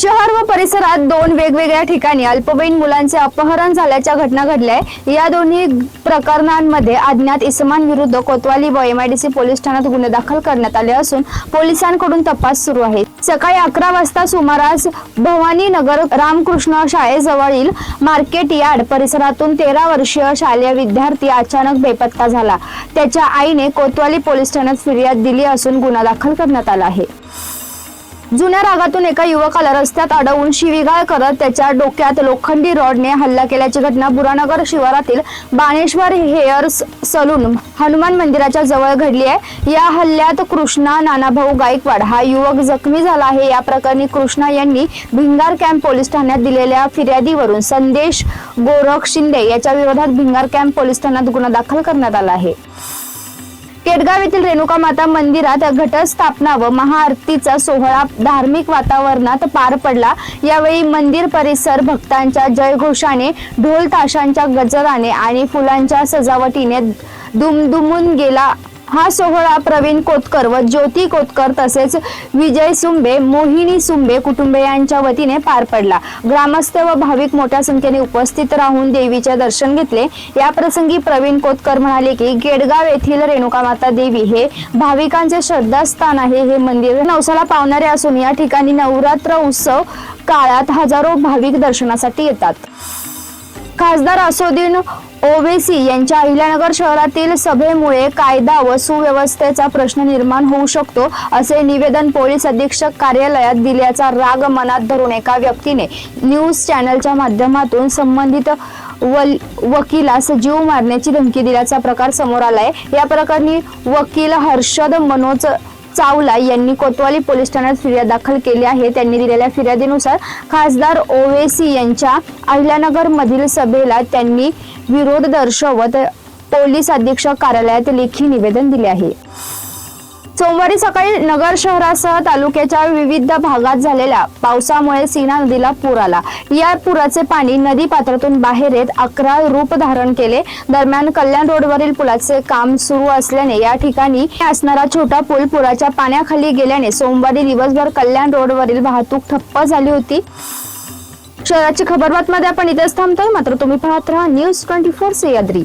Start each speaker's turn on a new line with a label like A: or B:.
A: शहर व परिसरात दोन वेगवेगळ्या ठिकाणी अल्पवयीन मुलांचे अपहरण झाल्याच्या घटना घडल्या. आहे. या दोन्ही प्रकरणांमध्ये अज्ञात इसमांविरुद्ध कोतवाली व एमआयडीसी पोलीस ठाण्यात गुन्हे दाखल करण्यात आले असून पोलिसांकडून तपास सुरू आहे. सकाळी अकरा वाजता सुमारास भवानी नगर रामकृष्ण शाळेजवळील मार्केट यार्ड परिसरातून तेरा वर्षीय शालेय विद्यार्थी अचानक बेपत्ता झाला. त्याच्या आईने कोतवाली पोलीस ठाण्यात फिर्याद दिली असून गुन्हा दाखल करण्यात आला आहे. जुन्या रागातून एका युवकाला रस्त्यात अडवून शिवीगाळ करत त्याच्या डोक्यात लोखंडी रॉडने हल्ला केल्याची घटना बुरानगर शिवारातील बाणेश्वर हेअर्स सलून हनुमान मंदिराच्या जवळ घडली आहे. या हल्ल्यात कृष्णा नानाभाऊ गायकवाड हा युवक जखमी झाला आहे. या प्रकरणी कृष्णा यांनी भिंगार कॅम्प पोलीस ठाण्यात दिलेल्या फिर्यादीवरून संदेश गोरख शिंदे याच्या विरोधात भिंगार कॅम्प पोलीस ठाण्यात गुन्हा दाखल करण्यात आला आहे. केडगाव येथील रेणुका माता मंदिरात घटस्थापना व महाआरतीचा सोहळा धार्मिक वातावरणात पार पडला. यावेळी मंदिर परिसर भक्तांच्या जयघोषाने ढोल ताशांच्या गजराने आणि फुलांच्या सजावटीने दुमदुमून गेला. हा सोहळा प्रवीण कोतकर व ज्योती कोतकर तसेच विजय सुंबे मोहिनी सुंबे कुटुंबियांच्या वतीने पार पडला. ग्रामस्थ व भाविक मोठ्या संख्येने उपस्थित राहून देवीचे दर्शन घेतले. या प्रसंगी प्रवीण कोतकर म्हणाले की गेडगाव येथील रेणुका माता देवी हे भाविकांचे श्रद्धास्थान आहे. हे मंदिर नवसाला पावणारे असून या ठिकाणी नवरात्र उत्सव काळात हजारो भाविक दर्शनासाठी येतात. खासदार असोदीन ओवेसी यांच्या अहिल्यानगर शहरातील सभेमुळे कायदा व सुव्यवस्थेचा प्रश्न निर्माण होऊ शकतो असे निवेदन पोलीस अधीक्षक कार्यालयात दिल्याचा राग मनात धरून एका व्यक्तीने न्यूज चॅनलच्या माध्यमातून संबंधित वल वकिलास जीव मारण्याची धमकी दिल्याचा प्रकार समोर आलाय. या प्रकरणी वकील हर्षद मनोज चावला यांनी कोतवाली पोलीस ठाण्यात फिर्याद दाखल केली आहे. त्यांनी दिलेल्या फिर्यादीनुसार खासदार ओवेसी यांच्या अहिल्यानगर मधील सभेला त्यांनी विरोध दर्शवत पोलीस अधीक्षक कार्यालयात लेखी निवेदन दिले आहे. सोमवारी सकाळी नगर शहरासह तालुक्याच्या विविध भागात झालेल्या पावसामुळे सीना नदीला पूर आला. या पुराचे पाणी नदी पात्रातून बाहेर येत अकरा रूप धारण केले. दरम्यान कल्याण रोडवरील पुलाचे काम सुरू असल्याने या ठिकाणी असणारा छोटा पूल पुराच्या पाण्याखाली गेल्याने सोमवारी दिवसभर कल्याण रोडवरील वाहतूक ठप्प झाली होती. शहराची खबर बातमध्ये आपण इथेच थांबतोय. मात्र तुम्ही पाहत राहा. News twenty four Sahyadri